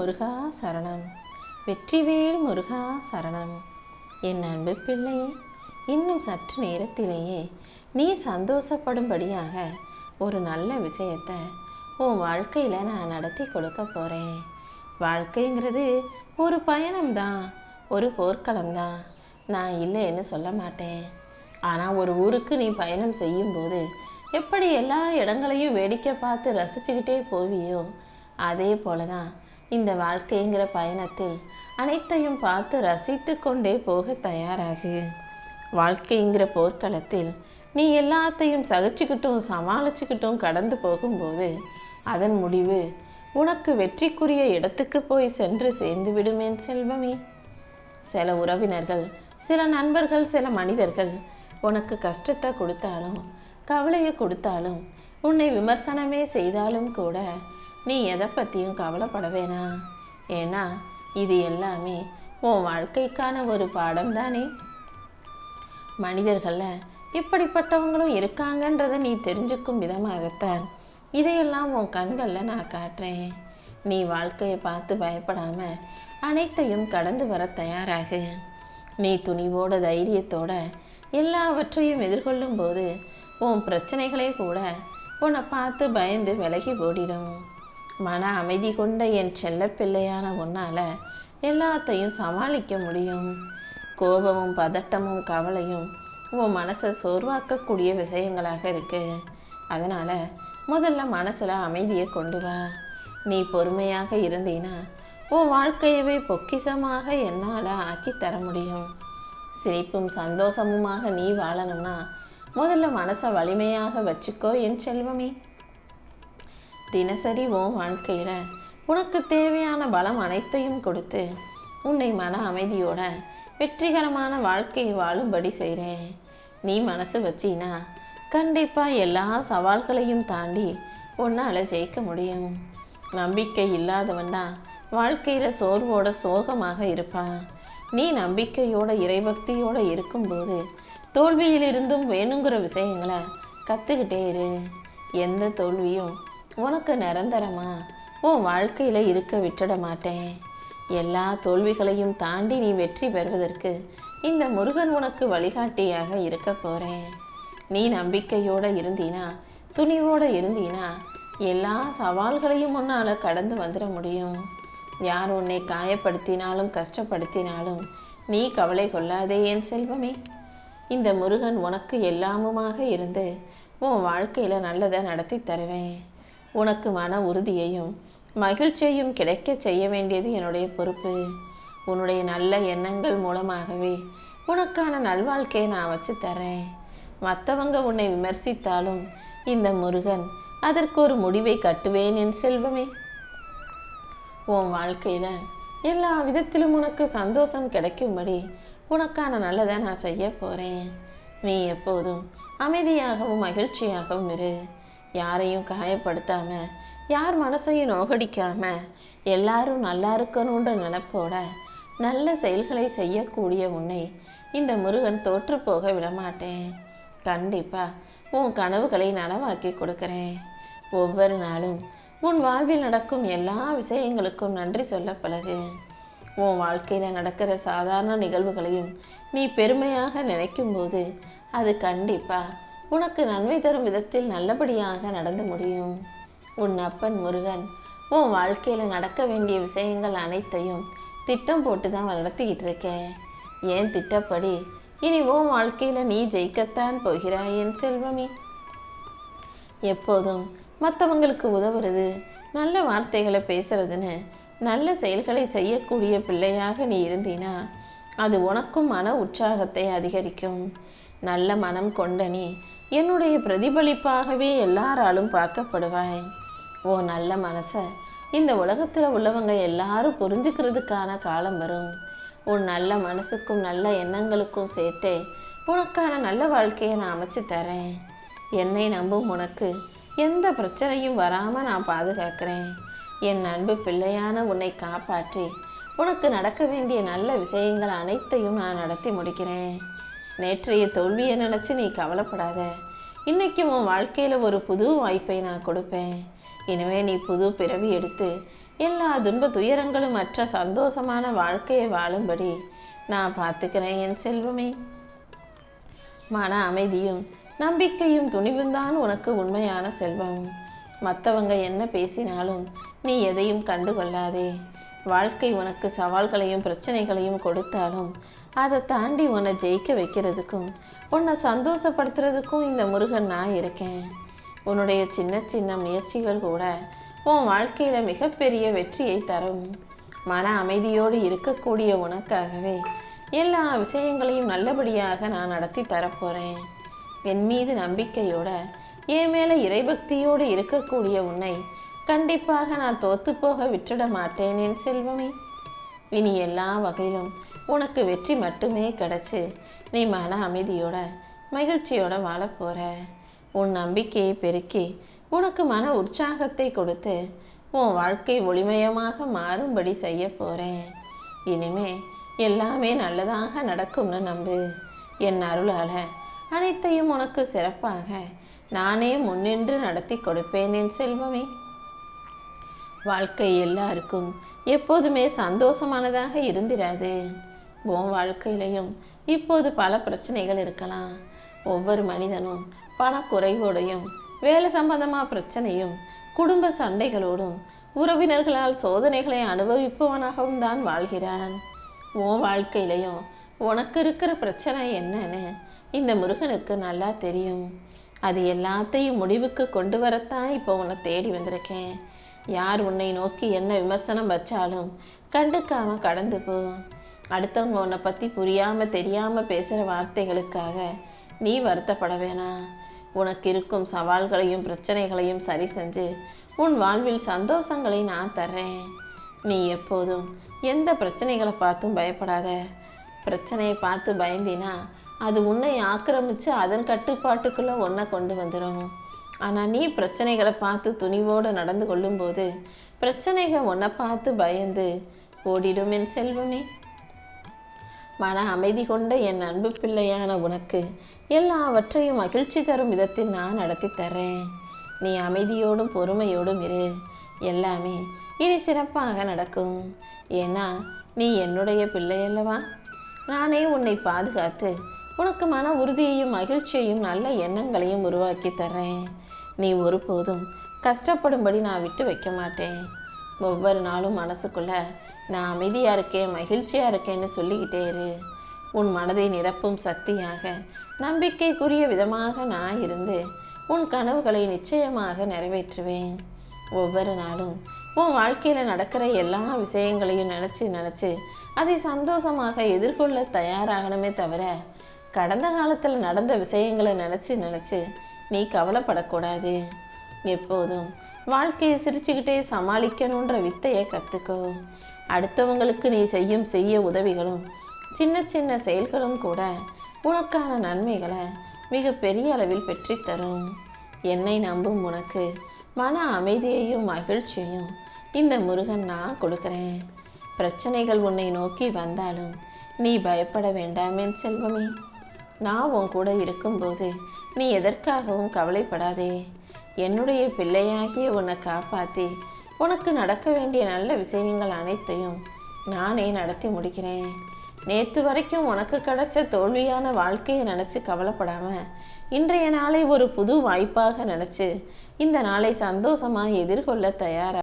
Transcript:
முருகா சரணம். வெற்றிவேல் முருகா சரணம். என் அன்பு பிள்ளையே இன்னும் சற்று நேரத்திலேயே நீ சந்தோஷப்படும்படியாக ஒரு நல்ல விஷயத்தை உன் வாழ்க்கையில் நான் நடத்தி கொடுக்க போகிறேன் வாழ்க்கைங்கிறது ஒரு பயணம்தான் ஒரு போர்க்களம் தான் நான் இல்லைன்னு சொல்ல மாட்டேன். ஆனால் ஒரு ஊருக்கு நீ பயணம் செய்யும்போது எப்படி எல்லா இடங்களையும் வேடிக்கை பார்த்து ரசிச்சுக்கிட்டே போவியோ அதே போல தான் இந்த வாழ்க்கைங்கிற பயணத்தில் அனைத்தையும் பார்த்து ரசித்து கொண்டே போக தயாராகு. வாழ்க்கைங்கிற போர்க்களத்தில் நீ எல்லாத்தையும் சகிச்சுக்கிட்டும் சமாளிச்சுக்கிட்டும் கடந்து போகும்போது அதன் முடிவு உனக்கு வெற்றிக்குரிய இடத்துக்கு போய் சென்று சேர்ந்து விடுமேன் செல்வமே. சில உறவினர்கள் சில நண்பர்கள் சில மனிதர்கள் உனக்கு கஷ்டத்தை கொடுத்தாலும் கவலையை கொடுத்தாலும் உன்னை விமர்சனமே செய்தாலும் கூட நீ எதை பற்றியும் கவலைப்பட வேணாம். ஏன்னா இது எல்லாமே உன் வாழ்க்கைக்கான ஒரு பாடம் தானே மனிதர்களில் இப்படிப்பட்டவங்களும் இருக்காங்கன்றதை நீ தெரிஞ்சுக்கும் விதமாகத்தான் இதையெல்லாம் உன் கண்களில் நான் காட்டுறேன். நீ வாழ்க்கையை பார்த்து பயப்படாமல் அனைத்தையும் கடந்து வர தயாராகு. நீ துணிவோட தைரியத்தோட எல்லாவற்றையும் எதிர்கொள்ளும் போது உன் பிரச்சனைகளே கூட உன்னை பார்த்து பயந்து விலகி ஓடிடும். மன அமைதி கொண்ட என் செல்ல பிள்ளையான உன்னால் எல்லாத்தையும் சமாளிக்க முடியும். கோபமும் பதட்டமும் கவலையும் உன் மனசை சோர்வாக்கக்கூடிய விஷயங்களாக இருக்கு. அதனால் முதல்ல மனசில் அமைதியை கொண்டு வா. நீ பொறுமையாக இருந்தீன்னா உன் வாழ்க்கையவே பொக்கிஷமாக என்னால் ஆக்கி தர முடியும். சிரிப்பும் சந்தோஷமுமாக நீ வாழணும்னா முதல்ல மனசை வலிமையாக வச்சுக்கோ என் செல்வமே. தினசரி உன் வாழ்க்கையில் உனக்கு தேவையான பலம் அனைத்தையும் கொடுத்து உன்னை மன அமைதியோட வெற்றிகரமான வாழ்க்கையை வாழும்படி செய்கிறேன் நீ மனசு வச்சினா கண்டிப்பாக எல்லா சவால்களையும் தாண்டி உன்னால் ஜெயிக்க முடியும். நம்பிக்கை இல்லாதவன் தான் வாழ்க்கையில் சோர்வோட சோகமாக இருப்பான். நீ நம்பிக்கையோட இறைபக்தியோட இருக்கும்போது தோல்வியிலிருந்தும் வேணுங்கிற விஷயங்களை கற்றுக்கிட்டே இரு. எந்த தோல்வியும் உனக்கு நிரந்தரமா? உன் வாழ்க்கையில் இருக்க விட்டுட மாட்டேன். எல்லா தோல்விகளையும் தாண்டி நீ வெற்றி பெறுவதற்கு இந்த முருகன் உனக்கு வழிகாட்டியாக இருக்க போகிறேன் நீ நம்பிக்கையோட இருந்தீனா துணிவோடு இருந்தீனா எல்லா சவால்களையும் உன்னால் கடந்து வந்துட முடியும். யார் உன்னை காயப்படுத்தினாலும் கஷ்டப்படுத்தினாலும் நீ கவலை கொள்ளாதே என் செல்வமே. இந்த முருகன் உனக்கு எல்லாமுமாக இருந்து உன் வாழ்க்கையில் நல்லதை நடத்தி தருவேன். உனக்கு மன உறுதியையும் மகிழ்ச்சியையும் கிடைக்க செய்ய வேண்டியது என்னுடைய பொறுப்பு. உன்னுடைய நல்ல எண்ணங்கள் மூலமாகவே உனக்கான நல்வாழ்க்கையை நான் வச்சு தரேன் மற்றவங்க உன்னை விமர்சித்தாலும் இந்த முருகன் அதற்கு ஒரு முடிவை கட்டுவேன் என் செல்வமே. உன் வாழ்க்கையில் எல்லா விதத்திலும் உனக்கு சந்தோஷம் கிடைக்கும்படி உனக்கான நல்லதை நான் செய்ய போகிறேன் நீ எப்போதும் அமைதியாகவும் மகிழ்ச்சியாகவும் இரு. யாரையும் காயப்படுத்தாமல் யார் மனசையும் நோகடிக்காமல் எல்லாரும் நல்லா இருக்கணுன்ற நினைப்போட நல்ல செயல்களை செய்யக்கூடிய உன்னை இந்த முருகன் தோற்று போக விடமாட்டேன். கண்டிப்பாக உன் கனவுகளை நனவாக்கி கொடுக்குறேன். ஒவ்வொரு நாளும் உன் வாழ்வில் நடக்கும் எல்லா விஷயங்களுக்கும் நன்றி சொல்ல பழகு. உன் வாழ்க்கையில் நடக்கிற சாதாரண நிகழ்வுகளையும் நீ பெருமையாக நினைக்கும்போது அது கண்டிப்பாக உனக்கு நன்மை தரும் விதத்தில் நல்லபடியாக நடந்து முடியும். உன் அப்பன் முருகன் உன் வாழ்க்கையில் நடக்க வேண்டிய விஷயங்கள் அனைத்தையும் திட்டம் போட்டு தான் நடத்திக்கிட்டு இருக்கேன். ஏன் திட்டப்படி? இனி உன் வாழ்க்கையில் நீ ஜெயிக்கத்தான் போகிறாய் என் செல்வமே. எப்போதும் மற்றவங்களுக்கு உதவுறது நல்ல வார்த்தைகளை பேசுறதுன்னு நல்ல செயல்களை செய்யக்கூடிய பிள்ளையாக நீ இருந்தீனா அது உனக்கும் மன உற்சாகத்தை அதிகரிக்கும். நல்ல மனம் கொண்ட நீ என்னுடைய பிரதிபலிப்பாகவே எல்லாராலும் பார்க்கப்படுவாய். ஓ நல்ல மனசை இந்த உலகத்தில் உள்ளவங்க எல்லாரும் புரிஞ்சுக்கிறதுக்கான காலம் வரும். உன் நல்ல மனசுக்கும் நல்ல எண்ணங்களுக்கும் சேர்த்தே உனக்கான நல்ல வாழ்க்கையை நான் அமைச்சு தரேன். என்னை நம்பும் உனக்கு எந்த பிரச்சனையும் வராமல் நான் பாதுகாக்கிறேன். என் அன்பு பிள்ளையான உன்னை காப்பாற்றி உனக்கு நடக்க வேண்டிய நல்ல விஷயங்கள் அனைத்தையும் நான் நடத்தி முடிக்கிறேன். நேற்றைய தோல்வியை நினச்சி நீ கவலைப்படாத. இன்னைக்கு உன் வாழ்க்கையில் ஒரு புது வாய்ப்பை நான் கொடுப்பேன். இனிமே நீ புது பிறவி எடுத்து எல்லா துன்ப துயரங்களும் மற்ற சந்தோஷமான வாழ்க்கையை வாழும்படி நான் பார்த்துக்கிறேன் என் செல்வமே. மன அமைதியும் நம்பிக்கையும் துணிவும் தான் உனக்கு உண்மையான செல்வம். மற்றவங்க என்ன பேசினாலும் நீ எதையும் கண்டு கொள்ளாதே வாழ்க்கை உனக்கு சவால்களையும் பிரச்சனைகளையும் கொடுத்தாலும் அதை தாண்டி உன்னை ஜெயிக்க வைக்கிறதுக்கும் உன்னை சந்தோஷப்படுத்துறதுக்கும் இந்த முருகன் நான் இருக்கேன். உன்னுடைய சின்ன சின்ன முயற்சிகள் கூட உன் வாழ்க்கையில் மிகப்பெரிய வெற்றியை தரும். மன அமைதியோடு இருக்கக்கூடிய உனக்காகவே எல்லா விஷயங்களையும் நல்லபடியாக நான் நடத்தி தரப்போகிறேன் என் மீது நம்பிக்கையோட என் மேலே இறைபக்தியோடு இருக்கக்கூடிய உன்னை கண்டிப்பாக நான் தோத்து போக விட்டுட மாட்டேன் என் செல்வமே. இனி எல்லா வகையிலும் உனக்கு வெற்றி மட்டுமே கிடைச்சு நீ மன அமைதியோட மகிழ்ச்சியோட வாழ போகிற உன் நம்பிக்கையை பெருக்கி உனக்கு மன உற்சாகத்தை கொடுத்து உன் வாழ்க்கை ஒளிமயமாக மாறும்படி செய்ய போறேன். இனிமே எல்லாமே நல்லதாக நடக்கும்னு நம்பு. என் அருளால அனைத்தையும் உனக்கு சிறப்பாக நானே முன்னின்று நடத்தி கொடுப்பேன் என் செல்வமே. வாழ்க்கை எல்லாருக்கும் எப்போதுமே சந்தோஷமானதாக இருந்திராது. உன் வாழ்க்கையிலையும் இப்போது பல பிரச்சனைகள் இருக்கலாம். ஒவ்வொரு மனிதனும் பணக்குறைவோடையும் வேலை சம்பந்தமாக பிரச்சனையும் குடும்ப சண்டைகளோடும் உறவினர்களால் சோதனைகளை அனுபவிப்பவனாகவும் தான் வாழ்கிறான். உன் வாழ்க்கையிலையும் உனக்கு இருக்கிற பிரச்சனை என்னன்னு இந்த முருகனுக்கு நல்லா தெரியும். அது எல்லாத்தையும் முடிவுக்கு கொண்டு வரத்தான் இப்போ உன்னை தேடி வந்திருக்கேன். யார் உன்னை நோக்கி என்ன விமர்சனம் வச்சாலும் கண்டுக்காம கடந்து போ. அடுத்தவங்க உன்னை பற்றி புரியாமல் தெரியாமல் பேசுகிற வார்த்தைகளுக்காக நீ வருத்தப்பட வேணாம் உனக்கு இருக்கும் சவால்களையும் பிரச்சனைகளையும் சரி செஞ்சு உன் வாழ்வில் சந்தோஷங்களை நான் தர்றேன். நீ எப்போதும் எந்த பிரச்சனைகளை பார்த்தும் பயப்படாத. பிரச்சனையை பார்த்து பயந்தினா அது உன்னை ஆக்கிரமித்து அதன் கட்டுப்பாட்டுக்குள்ளே உன்னை கொண்டு வந்துடும் ஆனால் நீ பிரச்சனைகளை பார்த்து துணிவோடு நடந்து கொள்ளும்போது பிரச்சனைகள் உன்னை பார்த்து பயந்து ஓடிடும் என் செல்வமே. மன அமைதி கொண்ட என் அன்பு பிள்ளையான உனக்கு எல்லாவற்றையும் மகிழ்ச்சி தரும் விதத்தில் நான் நடத்தி தரேன் நீ அமைதியோடும் பொறுமையோடும் இரு. எல்லாமே இனி சிறப்பாக நடக்கும். ஏன்னா நீ என்னுடைய பிள்ளை அல்லவா நானே உன்னை பாதுகாத்து உனக்கு மன உறுதியையும் மகிழ்ச்சியையும் நல்ல எண்ணங்களையும் உருவாக்கி தர்றேன். நீ ஒருபோதும் கஷ்டப்படும்படி நான் விட்டு வைக்க மாட்டேன். ஒவ்வொரு நாளும் மனசுக்குள்ள நான் அமைதியாக இருக்கேன் மகிழ்ச்சியாக இருக்கேன்னு சொல்லிக்கிட்டே இரு. உன் மனதை நிரப்பும் சக்தியாக நம்பிக்கைக்குரிய விதமாக நான் இருந்து உன் கனவுகளை நிச்சயமாக நிறைவேற்றுவேன். ஒவ்வொரு நாளும் உன் வாழ்க்கையில் நடக்கிற எல்லா விஷயங்களையும் நினச்சி நினச்சி அதை சந்தோஷமாக எதிர்கொள்ள தயாராகணுமே தவிர கடந்த காலத்தில் நடந்த விஷயங்களை நினச்சி நினச்சி நீ கவலைப்படக்கூடாது. எப்போதும் வாழ்க்கையை சிரிச்சுக்கிட்டே சமாளிக்கணுன்ற வித்தையை கற்றுக்கோ அடுத்தவங்களுக்கு நீ செய்யும் செய்ய உதவிகளும் சின்ன சின்ன செயல்களும் கூட உனக்கான நன்மைகளை மிக பெரிய அளவில் பெற்றித்தரும் என்னை நம்பும் உனக்கு மன அமைதியையும் மகிழ்ச்சியையும் இந்த முருகன் நான் கொடுக்குறேன். பிரச்சனைகள் உன்னை நோக்கி வந்தாலும் நீ பயப்பட வேண்டாம் என் செல்வமே. நான் உன் கூட இருக்கும்போது நீ எதற்காகவும் கவலைப்படாதே. என்னுடைய பிள்ளையாகிய உன்னை காப்பாற்றி உனக்கு நடக்க வேண்டிய நல்ல விஷயங்கள் அனைத்தையும் நானே நடத்தி முடிக்கிறேன். நேற்று வரைக்கும் உனக்கு கிடைச்ச தோல்வியான வாழ்க்கையை நினச்சி கவலைப்படாம இன்றைய நாளை ஒரு புது வாய்ப்பாக நினச்சி இந்த நாளை சந்தோஷமா எதிர்கொள்ள தயாராக